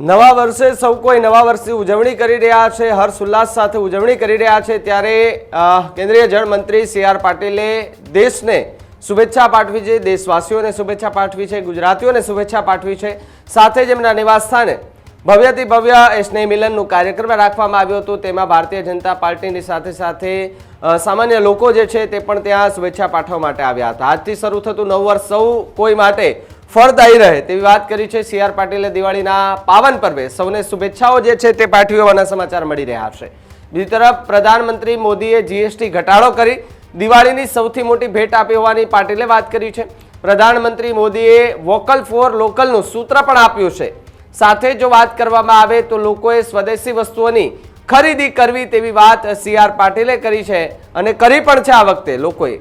નવા વર્ષે સૌ કોઈ નવા વર્ષની ઉજવણી કરી રહ્યા છે, હર્ષ ઉલ્લાસ સાથે ઉજવણી કરી રહ્યા છે. ત્યારે કેન્દ્રીય જળમંત્રી સી આર પાટીલે દેશને શુભેચ્છા પાઠવી છે, દેશવાસીઓને શુભેચ્છા પાઠવી છે, ગુજરાતીઓને શુભેચ્છા પાઠવી છે. સાથે જ એમના નિવાસસ્થાને ભવ્યથી ભવ્ય સ્નેહ મિલનનું કાર્યક્રમ રાખવામાં આવ્યો હતો. તેમાં ભારતીય જનતા પાર્ટીની સાથે સાથે સામાન્ય લોકો જે છે તે પણ ત્યાં શુભેચ્છા પાઠવવા માટે આવ્યા હતા. આજથી શરૂ થતું નવું વર્ષ સૌ કોઈ માટે ફળદાયી રહે તેવી વાત કરી છે સી આર પાટીલે દિવાળીના પાવન પર્વે. સૌને શુભેચ્છાઓ જે છે તે પાઠવી હોવાના સમાચાર મળી રહ્યા છે. બીજી તરફ પ્રધાનમંત્રી મોદીએ જીએસટી ઘટાડો કરી દિવાળીની સૌથી મોટી ભેટ આપી હોવાની પાટીલે વાત કરી છે. પ્રધાનમંત્રી મોદીએ વોકલ ફોર લોકલનું સૂત્ર પણ આપ્યું છે. સાથે જો વાત કરવામાં આવે તો લોકોએ સ્વદેશી વસ્તુઓની ખરીદી કરવી તેવી વાત સી આર પાટીલે કરી છે અને કરી પણ છે આ વખતે લોકોએ.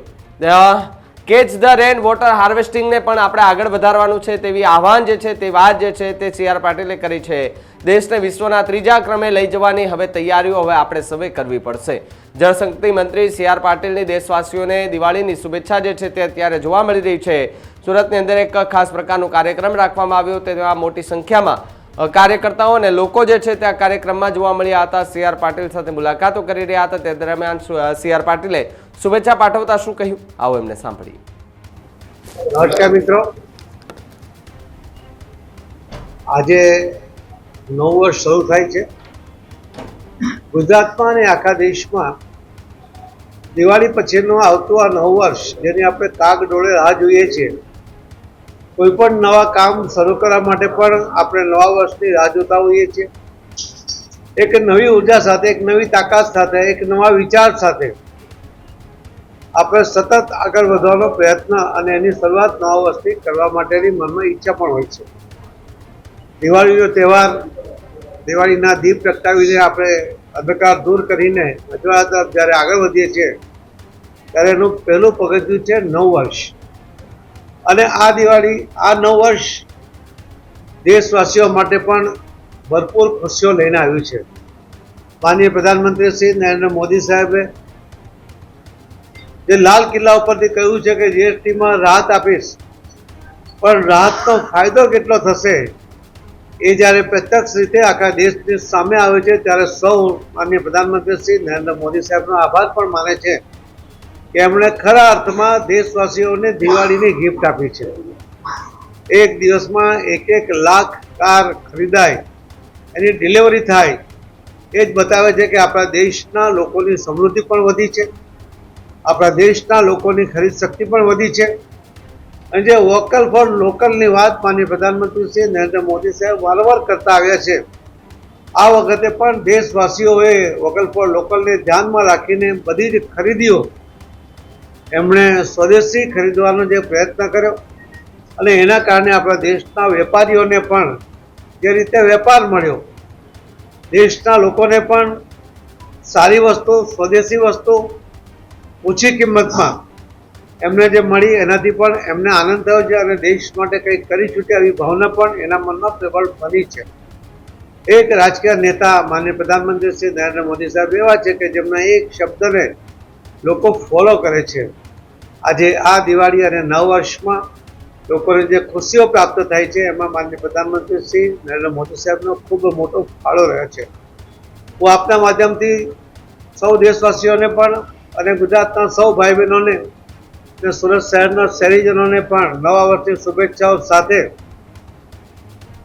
કેચ ધ રેન વોટર હાર્વેસ્ટિંગને પણ આપણે આગળ વધારવાનું છે. તેવી આહવાન જે છે, તે વાત જે છે, તે સી આર પાટીલે કરી છે. દેશને વિશ્વના ત્રીજા ક્રમે લઈ જવાની હવે તૈયારીઓ હવે આપણે સૌએ કરવી પડશે. જળશક્તિ મંત્રી સી આર પાટીલની દેશવાસીઓને દિવાળીની શુભેચ્છા જે છે, તે અત્યારે જોવા મળી રહી છે. સુરતની અંદર એક ખાસ પ્રકારનો કાર્યક્રમ રાખવામાં આવ્યો તેમાં મોટી સંખ્યામાં કાર્યકર્તાઓ અને લોકો જે છે તે આ કાર્યક્રમમાં જોવા મળ્યા હતા. સી આર પાટીલ સાથે મુલાકાતો કરી રહ્યા હતા. તે દરમિયાન સી આર પાટીલે શુભેચ્છા પાઠવતા શું કહ્યું? આવો એમને સાંભળીએ. નમસ્કાર મિત્રો. આજે નવું વર્ષ શરૂ થાય છે. ગુજરાતમાં અને આખા દેશમાં દિવાળી પછીનો આવતું આ નવું વર્ષ જેની આપણે કાગ ડોળે રાહ જોઈએ છીએ. કોઈ પણ નવા કામ શરૂ કરવા માટે પણ આપણે નવા વર્ષની રાહ જોતા હોઈએ છીએ. એક નવી ઊર્જા સાથે, એક નવી તાકાત સાથે, એક નવા વિચાર સાથે આપણે સતત આગળ વધવાનો પ્રયત્ન અને એની શરૂઆત નવા વર્ષથી કરવા માટેની મનમાં ઈચ્છા પણ હોય છે. દિવાળીનો તહેવાર, દિવાળીના દીપ પ્રગટાવીને આપણે અંધકાર દૂર કરીને અજવાળા જ્યારે આગળ વધીએ છીએ, ત્યારે એનું પહેલું પગથિયું છે નવ વર્ષ. અને આ દિવાળી, આ નવ વર્ષ દેશવાસીઓ માટે પણ ભરપૂર ખુશીઓ લઈને આવ્યું છે. માનનીય પ્રધાનમંત્રી શ્રી નરેન્દ્ર મોદી સાહેબે જે લાલ કિલ્લા ઉપરથી કહ્યું છે કે જીએસટીમાં રાહત આપીશ, પણ રાહતનો ફાયદો કેટલો થશે એ જ્યારે પ્રત્યક્ષ રીતે આખા દેશની સામે આવે છે, ત્યારે સૌ માનનીય પ્રધાનમંત્રી શ્રી નરેન્દ્ર મોદી સાહેબનો આભાર પણ માને છે. કે એમણે ખરા અર્થમાં દેશવાસીઓને દિવાળીની ગિફ્ટ આપી છે. એક દિવસમાં એક એક લાખ કાર ખરીદાય, એની ડિલિવરી થાય, એ જ બતાવે છે કે આપણા દેશના લોકોની સમૃદ્ધિ પણ વધી છે, આપણા દેશના લોકોની ખરીદ શક્તિ પણ વધી છે. અને જે વોકલ ફોર લોકલની વાત માનીય પ્રધાનમંત્રી શ્રી નરેન્દ્ર મોદી સાહેબ વારંવાર કરતા આવ્યા છે, આ વખતે પણ દેશવાસીઓએ વોકલ ફોર લોકલને ધ્યાનમાં રાખીને બધી જ ખરીદીઓ એમણે સ્વદેશી ખરીદવાનો જે પ્રયત્ન કર્યો અને એના કારણે આપણા દેશના વેપારીઓને પણ જે રીતે વેપાર મળ્યો, દેશના લોકોને પણ સારી વસ્તુ, સ્વદેશી વસ્તુ ઓછી કિંમતમાં એમને જે મળી, એનાથી પણ એમને આનંદ થયો છે અને દેશ માટે કંઈક કરી છૂટ્યા એવી ભાવના પણ એના મનમાં પ્રબળ બની છે. એક રાજકીય નેતા માન્ય પ્રધાનમંત્રી શ્રી નરેન્દ્ર મોદી સાહેબ એવા છે કે જેમના એક શબ્દને લોકો ફોલો કરે છે. આજે આ દિવાળી અને નવ વર્ષમાં લોકોને જે ખુશીઓ પ્રાપ્ત થાય છે, એમાં માનનીય પ્રધાનમંત્રી શ્રી નરેન્દ્ર મોદી સાહેબનો ખૂબ મોટો ફાળો રહ્યો છે. હું આપના માધ્યમથી સૌ દેશવાસીઓને પણ અને ગુજરાતના સૌ ભાઈ બહેનોને અને સુરત શહેરના શહેરીજનોને પણ નવા વર્ષની શુભેચ્છાઓ સાથે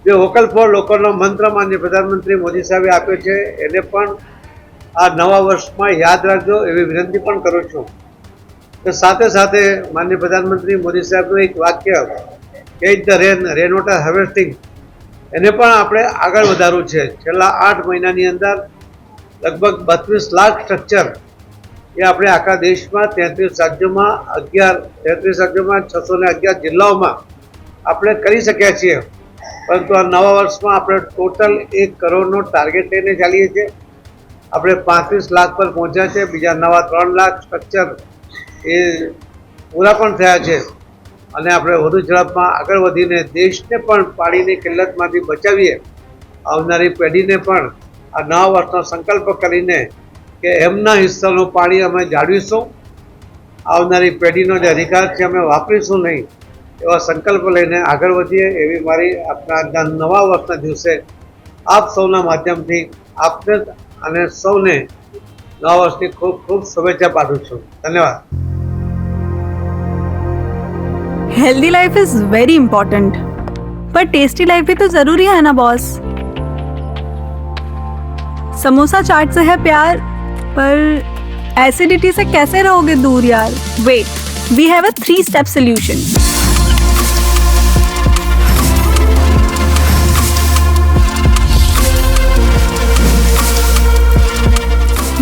જે વોકલ ફોર લોકોનો મંત્ર માન્ય પ્રધાનમંત્રી મોદી સાહેબે આપ્યો છે, એને પણ આ નવા વર્ષમાં યાદ રાખજો, એવી વિનંતી પણ કરું છું. તો સાથે સાથે માન્ય પ્રધાનમંત્રી મોદી સાહેબનું એક વાક્ય catch the rain rain water harvesting. એને પણ આપણે આગળ વધારવું છે. છેલ્લા આઠ મહિનાની અંદર લગભગ બત્રીસ લાખ સ્ટ્રક્ચર એ આપણે આખા દેશમાં તેત્રીસ રાજ્યોમાં અગિયાર, તેત્રીસ રાજ્યોમાં છસો ને અગિયાર જિલ્લાઓમાં આપણે કરી શક્યા છીએ. પરંતુ આ નવા વર્ષમાં આપણે ટોટલ એક કરોડનો ટાર્ગેટ લઈને ચાલીએ છીએ. આપણે પાંત્રીસ લાખ પર પહોંચ્યા છે, બીજા નવા ત્રણ લાખ સ્ટ્રક્ચર એ પૂરા પણ થયા છે. અને આપણે વધુ ઝડપમાં આગળ વધીને દેશને પણ પાણીની કિલ્લતમાંથી બચાવીએ. આવનારી પેઢીને પણ આ નવા વર્ષનો સંકલ્પ કરીને કે એમના હિસ્સાનું પાણી અમે જાળવીશું. આવનારી પેઢીનો જે અધિકાર છે અમે વાપરીશું નહીં, એવા સંકલ્પ લઈને આગળ વધીએ. એવી મારી આપણા નવા વર્ષના દિવસે આપ સૌના માધ્યમથી આપને અને સૌને નવા વર્ષની ખૂબ ખૂબ શુભેચ્છા પાઠવું છું ધન્યવાદ healthy life is very important पर टेस्टी लाइफ भी तो जरूरी है ना बॉस समोसा चाट से है प्यार पर एसिडिटी से कैसे रहोगे दूर यार wait we have a three step solution